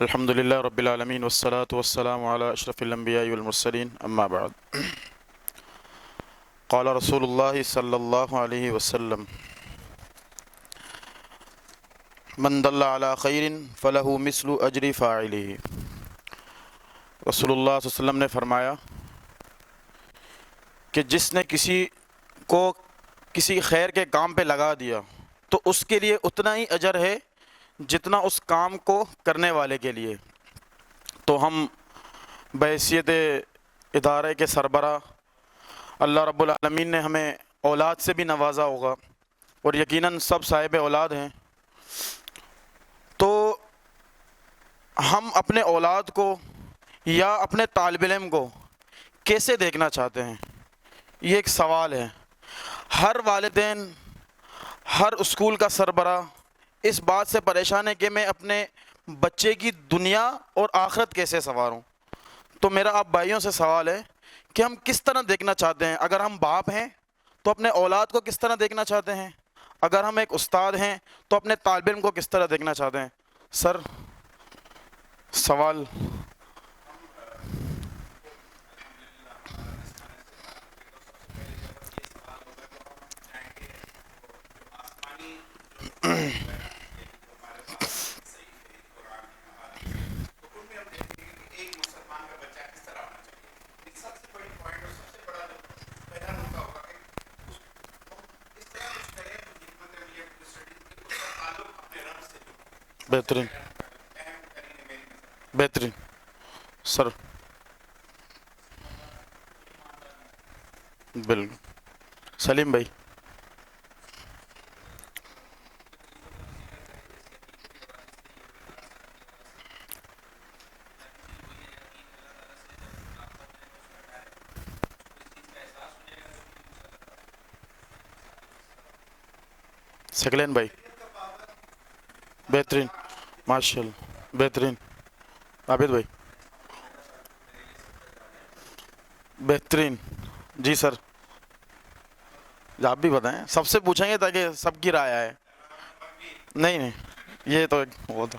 الحمد لله رب العالمين والصلاة والسلام على أشرف الأنبياء والمرسلين. أما بعد. قال رسول الله صلى الله عليه وسلم، من دل على خير فله مثل أجر فاعله. رسول اللہ صلی اللہ علیہ وسلم نے فرمایا کہ جس نے کسی کو کسی خیر کے کام پہ لگا دیا، تو اس کے لیے اتنا ہی اجر ہے جتنا اس کام کو کرنے والے کے لیے۔ تو ہم بحیثیت ادارے کے سربراہ اللہ رب العالمین نے ہمیں اولاد سے بھی نوازا ہوگا اور یقیناً سب صاحب اولاد ہیں۔ تو ہم اپنے اولاد کو یا اپنے طالب علم کو کیسے دیکھنا چاہتے ہیں؟ یہ ایک سوال ہے۔ ہر والدین، ہر اسکول کا سربراہ اس بات سے پریشان ہے کہ میں اپنے بچے کی دنیا اور آخرت کیسے سنواروں؟ تو میرا آپ بھائیوں سے سوال ہے کہ ہم کس طرح دیکھنا چاہتے ہیں؟ اگر ہم باپ ہیں تو اپنے اولاد کو کس طرح دیکھنا چاہتے ہیں؟ اگر ہم ایک استاد ہیں تو اپنے طالب علم کو کس طرح دیکھنا چاہتے ہیں؟ سر، سوال۔ بہترین بہترین سر بالکل سلیم بھائی سکلین بھائی بہترین ماشاء اللہ بہترین۔ عابد بھائی۔ بہترین۔ جی سر۔ آپ بھی بتائیں۔ سب سے پوچھیں گے تاکہ سب کی رائے آئے۔ نہیں نہیں۔ یہ تو ایک وہ تھا۔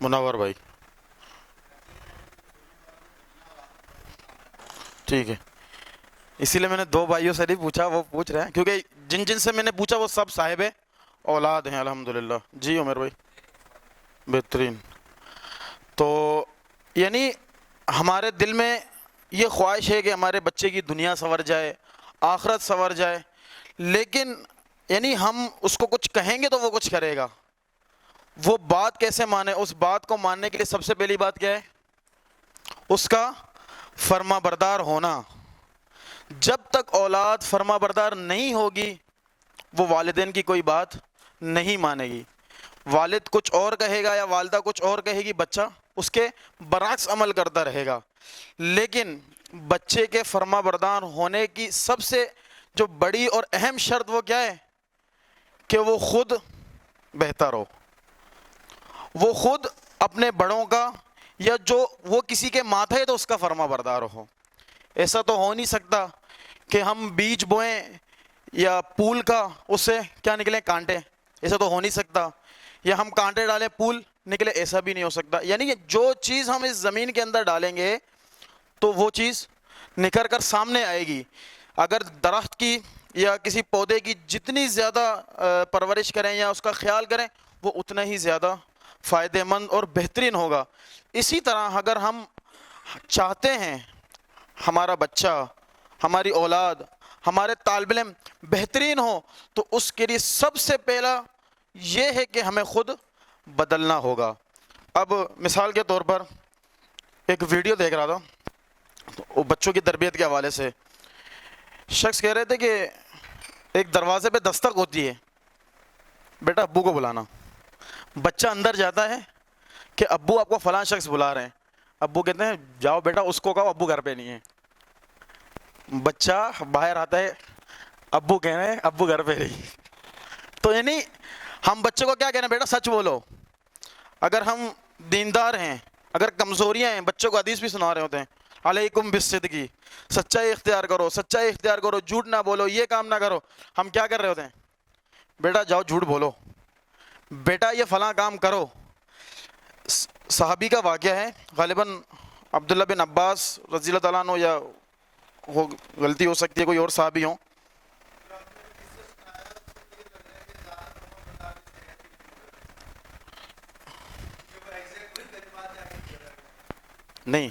منور بھائی۔ ٹھیک ہے۔ اسی لیے میں نے دو بھائیوں سے نہیں پوچھا، وہ پوچھ رہے ہیں۔ کیونکہ جن جن سے میں نے پوچھا، وہ سب صاحب اولاد ہیں، الحمدللہ۔ جی عمر بھائی، بہترین۔ تو یعنی ہمارے دل میں یہ خواہش ہے کہ ہمارے بچے کی دنیا سنور جائے، آخرت سنور جائے، لیکن یعنی ہم اس کو کچھ کہیں گے تو وہ کچھ کرے گا۔ وہ بات کیسے مانے؟ اس بات کو ماننے کے لیے سب سے پہلی بات کیا ہے؟ اس کا فرما بردار ہونا۔ جب تک اولاد فرما بردار نہیں ہوگی، وہ والدین کی کوئی بات نہیں مانے گی۔ والد کچھ اور کہے گا یا والدہ کچھ اور کہے گی، بچہ اس کے برعکس عمل کرتا رہے گا۔ لیکن بچے کے فرما بردار ہونے کی سب سے جو بڑی اور اہم شرط وہ کیا ہے؟ کہ وہ خود بہتر ہو۔ وہ خود اپنے بڑوں کا یا جو وہ کسی کے ماتھے تو اس کا فرما بردار ہو۔ ایسا تو ہو نہیں سکتا کہ ہم بیج بوئیں یا پول کا اس سے کیا نکلیں کانٹے۔ ایسا تو ہو نہیں سکتا۔ یا ہم کانٹے ڈالیں پول نکلے، ایسا بھی نہیں ہو سکتا۔ یعنی کہ جو چیز ہم اس زمین کے اندر ڈالیں گے تو وہ چیز نکل کر سامنے آئے گی۔ اگر درخت کی یا کسی پودے کی جتنی زیادہ پرورش کریں یا اس کا خیال کریں، وہ اتنا ہی زیادہ فائدہ مند اور بہترین ہوگا۔ اسی طرح اگر ہم چاہتے ہیں ہمارا بچہ، ہماری اولاد، ہمارے طالب علم بہترین ہو، تو اس کے لیے سب سے پہلا یہ ہے کہ ہمیں خود بدلنا ہوگا۔ اب مثال کے طور پر ایک ویڈیو دیکھ رہا تھا وہ بچوں کی تربیت کے حوالے سے۔ شخص کہہ رہے تھے کہ ایک دروازے پہ دستک ہوتی ہے، بیٹا ابو کو بلانا۔ بچہ اندر جاتا ہے کہ ابو آپ کو فلاں شخص بلا رہے ہیں۔ ابو کہتے ہیں، جاؤ بیٹا، اس کو کہو، ابو گھر پہ نہیں ہے۔ بچہ باہر آتا ہے، ابو کہہ رہے ہیں، ابو گھر پہ نہیں۔ تو یعنی ہم بچے کو کیا کہنا بیٹا، سچ بولو۔ اگر ہم دیندار ہیں، اگر کمزوریاں ہیں، بچوں کو حدیث بھی سنا رہے ہوتے ہیں۔ علیکم بصدقی سچائی اختیار کرو، سچائی اختیار کرو، جھوٹ نہ بولو، یہ کام نہ کرو۔ ہم کیا کر رہے ہوتے ہیں؟ بیٹا، جاؤ جھوٹ بولو۔ بیٹا، یہ فلاں کام کرو۔ صحابی کا واقعہ ہے، غالباً عبداللہ بن عباس رضی اللہ تعالیٰ عنہ یا ہو، غلطی ہو سکتی ہے، کوئی اور صحابی ہوں۔ نہیں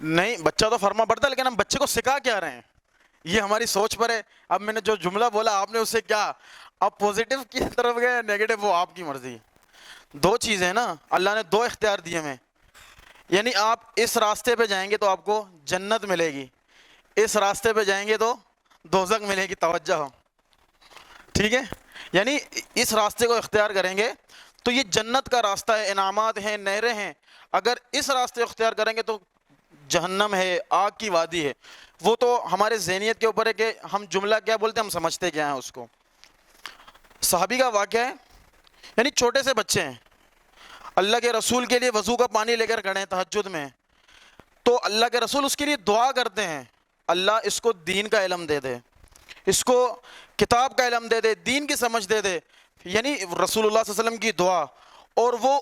نہیں، بچہ تو فرما پڑتا ہے، لیکن ہم بچے کو سکھا کیا رہے ہیں؟ یہ ہماری سوچ پر ہے۔ اب میں نے جو جملہ بولا، آپ نے اسے کیا؟ اب پوزیٹیو کی طرف گئے نیگیٹو وہ آپ کی مرضی۔ دو چیزیں ہیں نا، اللہ نے دو اختیار دیے ہمیں۔ یعنی آپ اس راستے پہ جائیں گے تو آپ کو جنت ملے گی۔ اس راستے پہ جائیں گے تو دوزک ملے گی، توجہ۔ ہو ٹھیک ہے؟ یعنی اس راستے کو اختیار کریں گے تو یہ جنت کا راستہ ہے، انعامات ہیں، نہریں ہیں۔ اگر اس راستے کو اختیار کریں گے تو جہنم ہے، آگ کی وادی ہے۔ وہ تو ہمارے ذہنیت کے اوپر ہے کہ ہم جملہ کیا بولتے ہیں، ہم سمجھتے کیا ہیں اس کو۔ صحابی کا واقعہ ہے یعنی چھوٹے سے بچے ہیں۔ اللہ کے رسول کے لیے وضو کا پانی لے کر کھڑے ہیں تہجد میں۔ تو اللہ کے رسول اس کے لیے دعا کرتے ہیں، اللہ اس کو دین کا علم دے دے، اس کو کتاب کا علم دے دے، دین کی سمجھ دے دے۔ یعنی رسول اللہ صلی اللہ علیہ وسلم کی دعا۔ اور وہ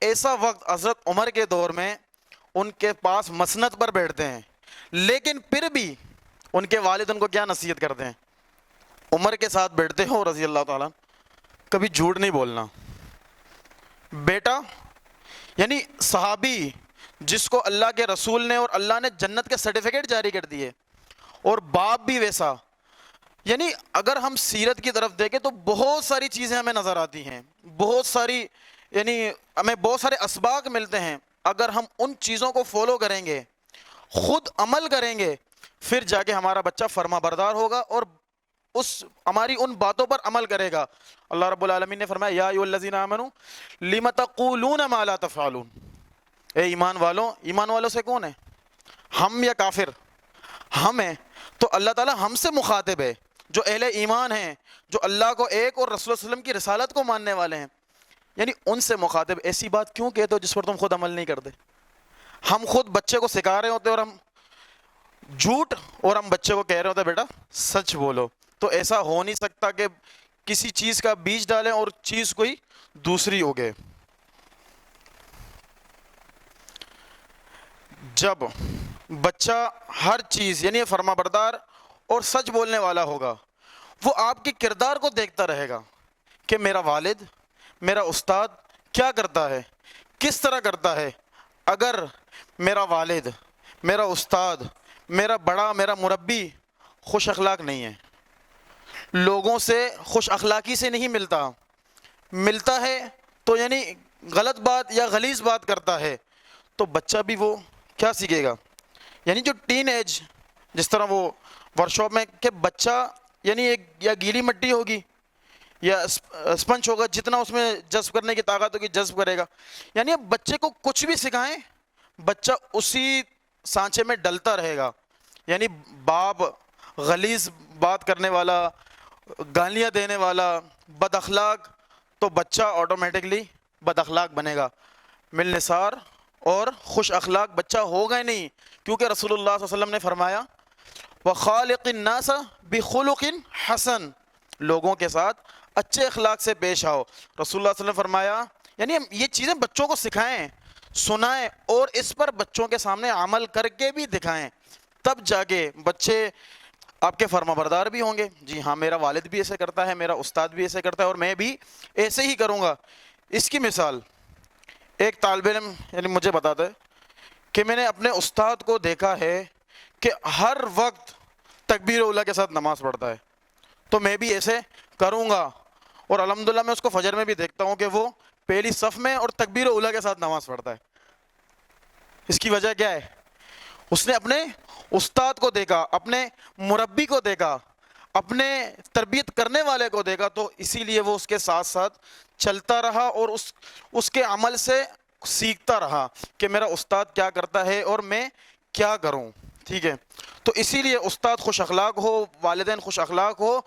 ایسا وقت حضرت عمر کے دور میں ان کے پاس مسند پر بیٹھتے ہیں۔ لیکن پھر بھی ان کے والد ان کو کیا نصیحت کرتے ہیں؟ عمر کے ساتھ بیٹھتے ہو رضی اللہ تعالیٰ کبھی جھوٹ نہیں بولنا۔ بیٹا یعنی صحابی جس کو اللہ کے رسول نے اور اللہ نے جنت کے سرٹیفکیٹ جاری کر دیے، اور باپ بھی ویسا۔ یعنی اگر ہم سیرت کی طرف دیکھیں تو بہت ساری چیزیں ہمیں نظر آتی ہیں۔ بہت ساری یعنی ہمیں بہت سارے اسباق ملتے ہیں۔ اگر ہم ان چیزوں کو فالو کریں گے، خود عمل کریں گے، پھر جا کے ہمارا بچہ فرما بردار ہوگا اور اس ہماری ان باتوں پر عمل کرے گا۔ اللہ رب العالمین نے فرمایا، یا ایھا الذین آمنوا لم تقولون ما لا تفعلون؟ اے ایمان والوں ایمان والوں سے کون ہے؟ ہم یا کافر؟ ہم ہیں۔ تو اللہ تعالیٰ ہم سے مخاطب ہے، جو اہل ایمان ہیں، جو اللہ کو ایک اور رسول اللہ علیہ وسلم کی رسالت کو ماننے والے ہیں۔ یعنی ان سے مخاطب، ایسی بات کیوں کہتے ہو جس پر تم خود عمل نہیں کرتے؟ ہم خود بچے کو سکھا رہے ہوتے اور ہم جھوٹ اور ہم بچے کو کہہ رہے ہوتے، بیٹا، سچ بولو۔ تو ایسا ہو نہیں سکتا کہ کسی چیز کا بیج ڈالیں اور چیز کوئی دوسری ہو گئے جب بچہ ہر چیز یعنی فرما بردار اور سچ بولنے والا ہوگا، وہ آپ کے کردار کو دیکھتا رہے گا کہ میرا والد، میرا استاد کیا کرتا ہے، کس طرح کرتا ہے۔ اگر میرا والد، میرا استاد، میرا بڑا، میرا مربی خوش اخلاق نہیں ہے۔ لوگوں سے خوش اخلاقی سے نہیں ملتا۔ ملتا ہے تو یعنی غلط بات یا غلیظ بات کرتا ہے۔ تو بچہ بھی وہ کیا سیکھے گا؟ یعنی جو ٹین ایج، جس طرح وہ ورکشاپ میں کہ بچہ یعنی ایک یا گیلی مٹی ہوگی یا اسپنچ ہوگا، جتنا اس میں جذب کرنے کی طاقت ہوگی، جذب کرے گا۔ یعنی اب بچے کو کچھ بھی سکھائیں، بچہ اسی سانچے میں ڈلتا رہے گا۔ یعنی باپ غلیظ بات کرنے والا گالیاں دینے والا بد اخلاق، تو بچہ آٹومیٹکلی بد اخلاق بنے گا۔ مل نثار اور خوش اخلاق بچہ ہوگا ہی نہیں، کیونکہ رسول اللہ صلی اللہ علیہ وسلم نے فرمایا، وخالق الناس بخلق حسن۔ لوگوں کے ساتھ اچھے اخلاق سے پیش آؤ۔ رسول اللہ صلی اللہ علیہ وسلم نے فرمایا یعنی ہم یہ چیزیں بچوں کو سکھائیں، سنائیں اور اس پر بچوں کے سامنے عمل کر کے بھی دکھائیں۔ تب جا کے بچے آپ کے فرما بردار بھی ہوں گے۔ جی ہاں میرا والد بھی ایسے کرتا ہے، میرا استاد بھی ایسے کرتا ہے اور میں بھی ایسے ہی کروں گا۔ اس کی مثال، ایک طالب علم یعنی مجھے بتاتا ہے کہ میں نے اپنے استاد کو دیکھا ہے کہ ہر وقت تکبیر اولا کے ساتھ نماز پڑھتا ہے۔ تو میں بھی ایسے کروں گا۔ اور الحمدللہ میں اس کو فجر میں بھی دیکھتا ہوں کہ وہ پہلی صف میں اور تکبیر اولا کے ساتھ نماز پڑھتا ہے۔ اس کی وجہ کیا ہے؟ اس نے اپنے استاد کو دیکھا، اپنے مربی کو دیکھا، اپنے تربیت کرنے والے کو دیکھا، تو اسی لیے وہ اس کے ساتھ ساتھ چلتا رہا اور اس اس کے عمل سے سیکھتا رہا کہ میرا استاد کیا کرتا ہے اور میں کیا کروں۔ ٹھیک ہے؟ تو اسی لیے استاد خوش اخلاق ہو، والدین خوش اخلاق ہو،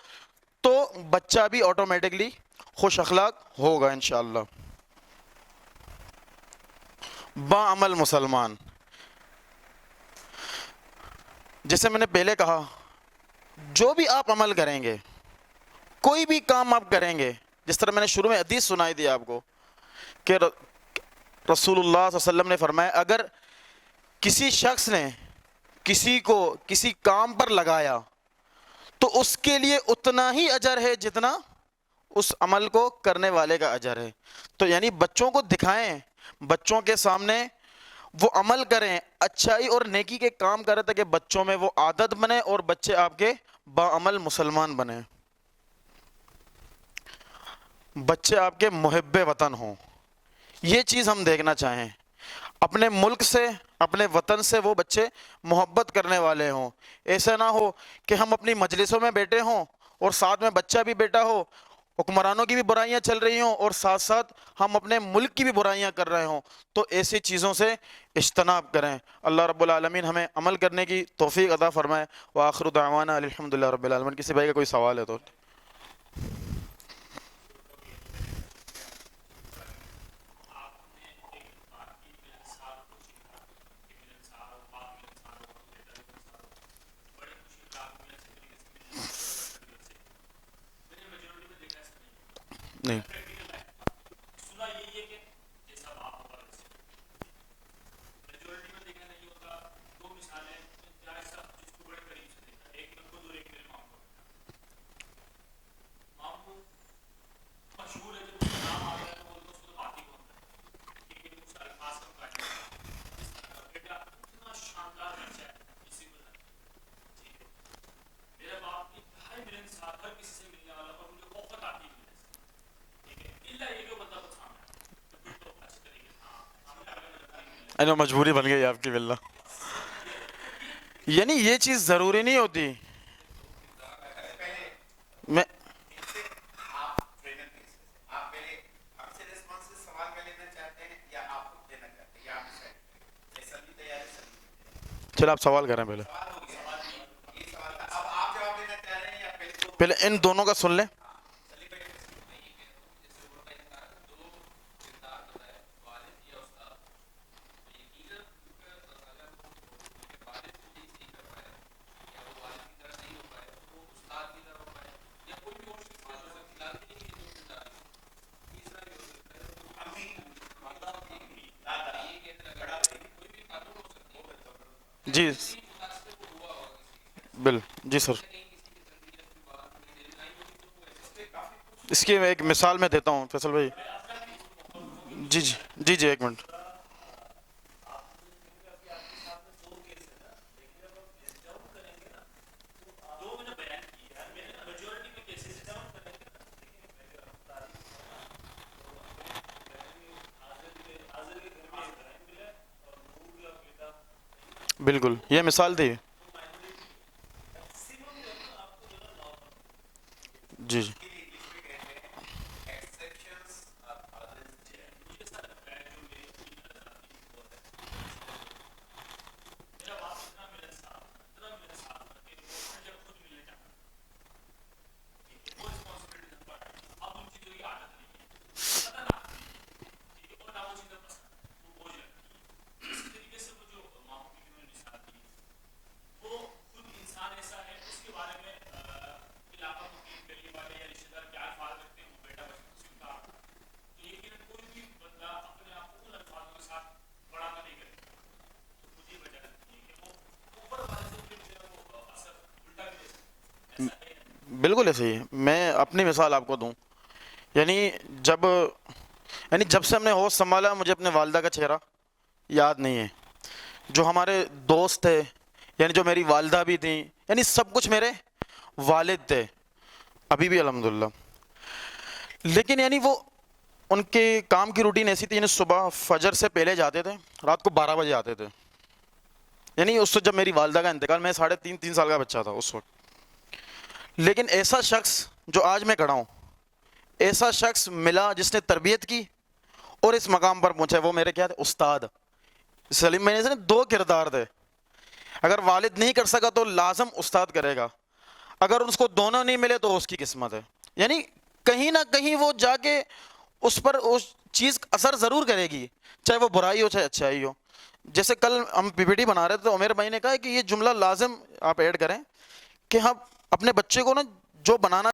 تو بچہ بھی آٹومیٹکلی خوش اخلاق ہوگا انشاءاللہ۔ با عمل مسلمان۔ جیسے میں نے پہلے کہا، جو بھی آپ عمل کریں گے، کوئی بھی کام آپ کریں گے، جس طرح میں نے شروع میں حدیث سنائی دی آپ کو کہ رسول اللہ صلی اللہ علیہ وسلم نے فرمایا، اگر کسی شخص نے کسی کو کسی کام پر لگایا، تو اس کے لیے اتنا ہی اجر ہے جتنا اس عمل کو کرنے والے کا اجر ہے۔ تو یعنی بچوں کو دکھائیں، بچوں کے سامنے وہ عمل کریں، اچھائی اور نیکی کے کام کریں تاکہ بچوں میں وہ عادت بنے اور بچے آپ کے باعمل مسلمان بنے۔ بچے آپ کے محب وطن ہوں۔ یہ چیز ہم دیکھنا چاہیں۔ اپنے ملک سے، اپنے وطن سے وہ بچے محبت کرنے والے ہوں۔ ایسا نہ ہو کہ ہم اپنی مجلسوں میں بیٹھے ہوں اور ساتھ میں بچہ بھی بیٹا ہو حکمرانوں کی بھی برائیاں چل رہی ہوں اور ساتھ ساتھ ہم اپنے ملک کی بھی برائیاں کر رہے ہوں، تو ایسی چیزوں سے اجتناب کریں۔ اللہ رب العالمین ہمیں عمل کرنے کی توفیق عطا فرمائے۔ وآخر دعوانا الحمد للہ رب العالمین۔ کسی بھائی کا کوئی سوال ہے تو؟ انو مجبوری بن گئی آپ کی باللہ۔ یعنی یہ چیز ضروری نہیں ہوتی۔ میں چلو آپ سوال کریں پہلے رہے ہیں پہلے۔ پہلے ان دونوں کا سن لیں۔ جی بل جی سر۔ اس کی میں ایک مثال میں دیتا ہوں، فیصل بھائی۔ جی جی جی جی ایک منٹ۔ بالکل یہ مثال تھی۔ بالکل ایسے ہی میں اپنی مثال آپ کو دوں۔ یعنی جب یعنی جب سے ہم نے ہوش سنبھالا، مجھے اپنے والدہ کا چہرہ یاد نہیں ہے۔ جو ہمارے دوست تھے یعنی جو میری والدہ بھی تھیں یعنی سب کچھ میرے والد تھے۔ ابھی بھی الحمدللہ۔ لیکن یعنی وہ ان کے کام کی روٹین ایسی تھی یعنی صبح فجر سے پہلے جاتے تھے، رات کو بارہ بجے آتے تھے۔ یعنی اس وقت جب میری والدہ کا انتقال، میں ساڑھے تین تین سال کا بچہ تھا اس وقت۔ لیکن ایسا شخص جو آج میں کھڑا ہوں، ایسا شخص ملا جس نے تربیت کی اور اس مقام پر پہنچا وہ میرے کیا تھے؟ استاد۔ سلیم، میں نے دو کردار تھے۔ اگر والد نہیں کر سکا تو لازم استاد کرے گا۔ اگر اس کو دونوں نہیں ملے تو اس کی قسمت ہے۔ یعنی کہیں نہ کہیں وہ جا کے اس پر اس چیز اثر ضرور کرے گی، چاہے وہ برائی ہو، چاہے اچھائی ہو۔ جیسے کل ہم پی پی ٹی بنا رہے تھے، تو عمیر بھائی نے کہا کہ یہ جملہ لازم آپ ایڈ کریں کہ ہم اپنے بچے کو نا جو بنانا